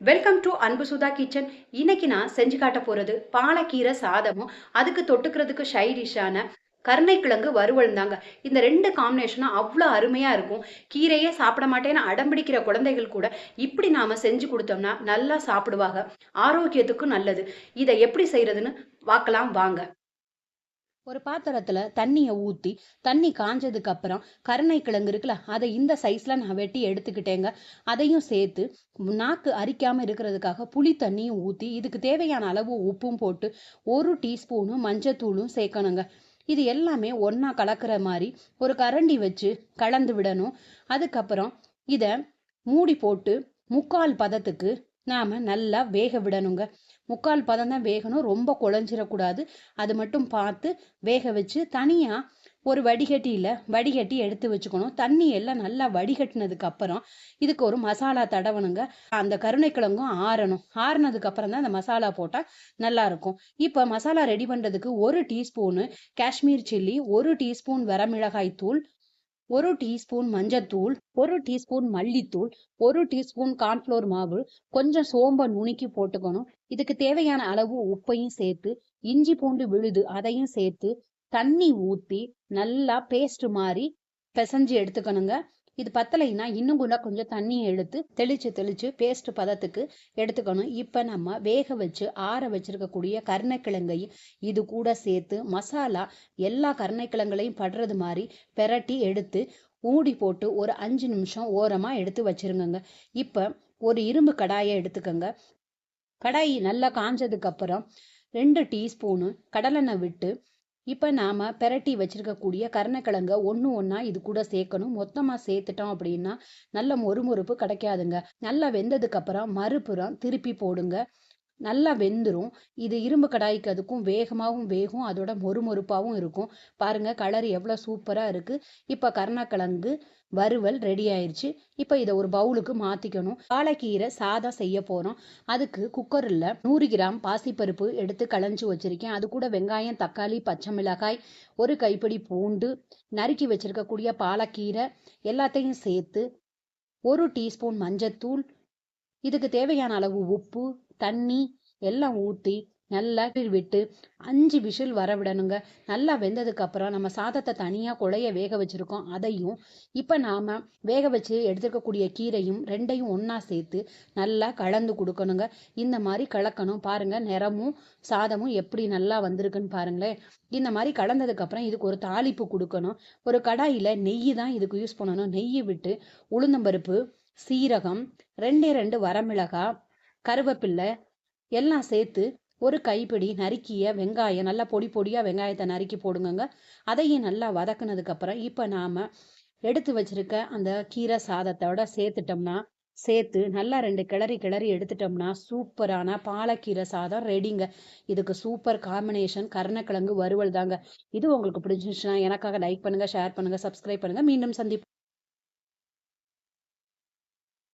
Welcome to அன்பு Sudha kitchen இன்னைக்கு நான் செஞ்சு காட்ட போறது பாலக்கீரை சாதமும் அதுக்கு தொட்டுக்கிறதுக்கு ஷைடிஷான கருணைக்கிழங்கு வறுவல் தாங்க. இந்த ரெண்டு காம்பினேஷனும் அவ்வளோ அருமையாக இருக்கும். கீரையே சாப்பிட மாட்டேன்னு அடம்பிடிக்கிற குழந்தைகள் கூட இப்படி நாம் செஞ்சு கொடுத்தோம்னா நல்லா சாப்பிடுவாங்க. ஆரோக்கியத்துக்கும் நல்லது. இதை எப்படி செய்யறதுன்னு பார்க்கலாம் வாங்க. ஒரு பாத்திரத்துல தண்ணியை ஊத்தி தண்ணி காஞ்சதுக்கு அப்புறம் கருணைக்கிழங்கு இருக்குல்ல அதை இந்த சைஸ்ல நான் வெட்டி எடுத்துக்கிட்டேங்க. அதையும் சேர்த்து நாக்கு அரிக்காம இருக்கிறதுக்காக புளி தண்ணியும் ஊத்தி இதுக்கு தேவையான அளவு உப்பும் போட்டு ஒரு டீஸ்பூனும் மஞ்சத்தூளும் சேர்க்கணுங்க. இது எல்லாமே ஒன்றா கலக்கிற மாதிரி ஒரு கரண்டி வச்சு கலந்து விடணும். அதுக்கப்புறம் இதை மூடி போட்டு முக்கால் பதத்துக்கு நாம் நல்லா வேக விடணுங்க. முக்கால் பதம் தான் வேகணும். ரொம்ப குழஞ்சிடக்கூடாது அது மட்டும் பார்த்து வேக வச்சு தனியாக ஒரு வடிகட்டியில் வடிகட்டி எடுத்து வச்சுக்கணும். தண்ணி எல்லாம் நல்லா வடிகட்டினதுக்கு அப்புறம் இதுக்கு ஒரு மசாலா தடவணுங்க. அந்த கருணைக்கிழங்கும் ஆறணும். ஆறுனதுக்கு அப்புறம் தான் அந்த மசாலா போட்டால் நல்லா இருக்கும் இப்போ மசாலா ரெடி பண்ணுறதுக்கு ஒரு டீஸ்பூனு காஷ்மீர் சில்லி ஒரு டீஸ்பூன் வரமிளகாய் தூள் ஒரு டீஸ்பூன் மஞ்சத்தூள் ஒரு டீஸ்பூன் மல்லித்தூள் ஒரு டீஸ்பூன் கார்ன்ஃப்ளோர் மாவு கொஞ்சம் சோம்பை நுணுக்கி போட்டுக்கணும். இதுக்கு தேவையான அளவு உப்பையும் சேர்த்து இஞ்சி பூண்டு விழுது அதையும் சேர்த்து தண்ணி ஊற்றி நல்லா பேஸ்ட் மாதிரி பிசைஞ்சு எடுத்துக்கணுங்க. இது பத்தலைன்னா இன்னும் கூட கொஞ்சம் தண்ணியை எடுத்து தெளிச்சு தெளிச்சு பேஸ்ட் பதத்துக்கு எடுத்துக்கணும். இப்போ நம்ம வேக வச்சு ஆற வச்சிருக்கக்கூடிய கருணைக்கிழங்கையும் இது கூட சேர்த்து மசாலா எல்லா கருணைக்கிழங்குலையும் படுறது மாதிரி பெரட்டி எடுத்து ஊடி போட்டு ஒரு அஞ்சு நிமிஷம் ஓரமாக எடுத்து வச்சுருங்கங்க. இப்போ ஒரு இரும்பு கடாயை எடுத்துக்கோங்க. கடாய் நல்லா காஞ்சதுக்கப்புறம் ரெண்டு டீஸ்பூனு கடலெண்ணெய் விட்டு இப்போ நாம் பெரட்டி வச்சிருக்கக்கூடிய கருணைக்கிழங்க ஒன்று ஒன்றா இது கூட சேர்க்கணும். மொத்தமாக சேர்த்துட்டோம் அப்படின்னா நல்ல மொறுமொறுப்பு கிடைக்காதுங்க. நல்லா வெந்ததுக்கு அப்புறம் மறுபுறம் திருப்பி போடுங்க. நல்லா வெந்துடும் இது இரும்பு கடாய்க்கு அதுக்கும் வேகமாகவும் வேகும். அதோட மொறுமொறுப்பாகவும் இருக்கும். பாருங்கள் கலர் எவ்வளோ சூப்பராக இருக்குது இப்போ கருணக்கிழங்கு வறுவல் ரெடி ஆயிடுச்சு இப்போ இதை ஒரு பவுலுக்கு மாற்றிக்கணும் பாலைக்கீரை சாதம் செய்ய போகிறோம் அதுக்கு குக்கரில் நூறு கிராம் பாசிப்பருப்பு எடுத்து களைஞ்சு வச்சுருக்கேன். அது கூட வெங்காயம் தக்காளி பச்சை மிளகாய் ஒரு கைப்பிடி பூண்டு நறுக்கி வச்சுருக்கக்கூடிய பாலக்கீரை எல்லாத்தையும் சேர்த்து ஒரு டீஸ்பூன் மஞ்சத்தூள் இதுக்கு தேவையான அளவு உப்பு தண்ணி எல்லாம் ஊற்றி நல்லா விட்டு அஞ்சு விசில் வர விடணுங்க. நல்லா வெந்ததுக்கு அப்புறம் நம்ம சாதத்தை தனியாக குழைய வேக வச்சிருக்கோம். அதையும் இப்போ நாம வேக வச்சு எடுத்துக்கக்கூடிய கீரையும் ரெண்டையும் ஒன்றா சேர்த்து நல்லா கலந்து கொடுக்கணுங்க. இந்த மாதிரி கலக்கணும். பாருங்க நிறமும் சாதமும் எப்படி நல்லா வந்திருக்குன்னு பாருங்களேன். இந்த மாதிரி கலந்ததுக்கப்புறம் இதுக்கு ஒரு தாளிப்பு கொடுக்கணும். ஒரு கடாயில் நெய் தான் இதுக்கு யூஸ் பண்ணணும். நெய் விட்டு உளுந்தம்பருப்பு சீரகம் ரெண்டே ரெண்டு வரமிளகாய் கருவேப்பில்லை எல்லாம் சேர்த்து ஒரு கைப்பிடி நறுக்கிய வெங்காயம் நல்லா பொடி பொடியாக வெங்காயத்தை நறுக்கி போடுங்கங்க. அதையும் நல்லா வதக்குனதுக்கு அப்புறம் இப்போ நாம் எடுத்து வச்சிருக்க அந்த கீரை சாதத்தோட சேர்த்துட்டோம்னா சேர்த்து நல்லா ரெண்டு கிளறி கிளறி எடுத்துட்டோம்னா சூப்பரான பாலக்கீரை சாதம் ரெடிங்க. இதுக்கு சூப்பர் காம்பினேஷன் கருணக்கிழங்கு வறுவல் தாங்க. இது உங்களுக்கு பிடிச்சிருச்சுன்னா எனக்காக லைக் பண்ணுங்க ஷேர் பண்ணுங்க சப்ஸ்கிரைப் பண்ணுங்க. மீண்டும் சந்திப்போம்.